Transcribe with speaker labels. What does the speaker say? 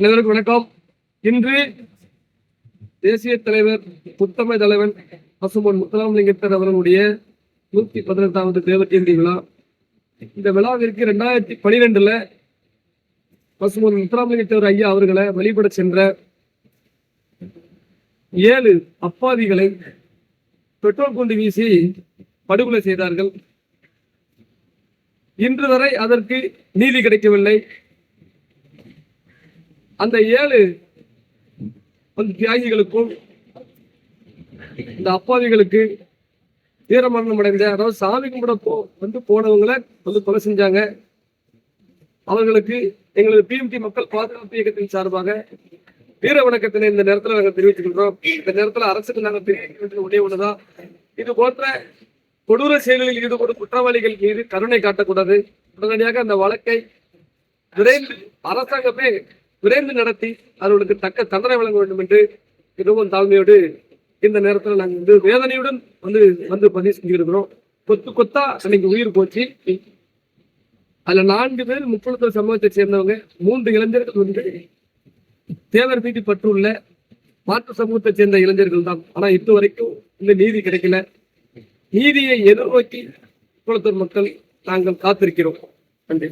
Speaker 1: அனைவருக்கும் வணக்கம். இன்று தேசிய தலைவர் புத்தமை தலைவன் பசுமன் முத்தலாமலிங்கத்தர் அவர்களுடைய நூத்தி பதினெட்டாவது தேவத்தேந்தி விழா. இந்த விழாவிற்கு இரண்டாயிரத்தி பனிரெண்டுல பசுமன் முத்தலாமலிங்கத்தவர் ஐயா அவர்களை வழிபட சென்ற ஏழு அப்பாவிகளை பெட்ரோல் குண்டு வீசி படுகொலை செய்தார்கள். இன்று வரை அதற்கு நீதி கிடைக்கவில்லை. அந்த ஏழு அந்த தியாகிகளுக்கும் இந்த அப்பாவிகளுக்கு தீரமரணம் அடைந்த அதாவது சாமி கும்பிட போ வந்து போனவங்களை வந்து கொலை செஞ்சாங்க. அவர்களுக்கு எங்களது பிஎம்டி மக்கள் பாதுகாப்பு இயக்கத்தின் சார்பாக வீர வணக்கத்தினை இந்த நேரத்தில் நாங்கள் தெரிவித்துக்கின்றோம் இந்த நேரத்தில் அரசுக்கு நாங்கள் தெரிவிக்க வேண்டிய ஒரே ஒன்றுதான் இது போன்ற கொடூர செயல்களில் ஈடுபடும் குற்றவாளிகள் மீது கருணை காட்டக்கூடாது. உடனடியாக அந்த வழக்கை விரைந்து அரசாங்கமே விரைந்து நடத்தி அவர்களுக்கு தக்க தண்டனை வழங்க வேண்டும் என்று மிகவும் தாழ்மையோடு இந்த நேரத்தில் நாங்கள் வந்து வேதனையுடன் வந்து வந்து பதிவு செஞ்சிருக்கிறோம். கொத்து கொத்தா அன்னைக்கு உயிர் போச்சு. அதுல நான்கு பேர் முக்குளத்தூர் சமூகத்தை சேர்ந்தவங்க மூன்று இளைஞர்கள் வந்து தேவர் வீட்டு பற்றுள்ள மாற்று சமூகத்தை சேர்ந்த இளைஞர்கள் தான். ஆனா இது வரைக்கும் இந்த நீதி கிடைக்கல. நீதியை எதிர்நோக்கி குளத்தூர் மக்கள் நாங்கள் காத்திருக்கிறோம். நன்றி.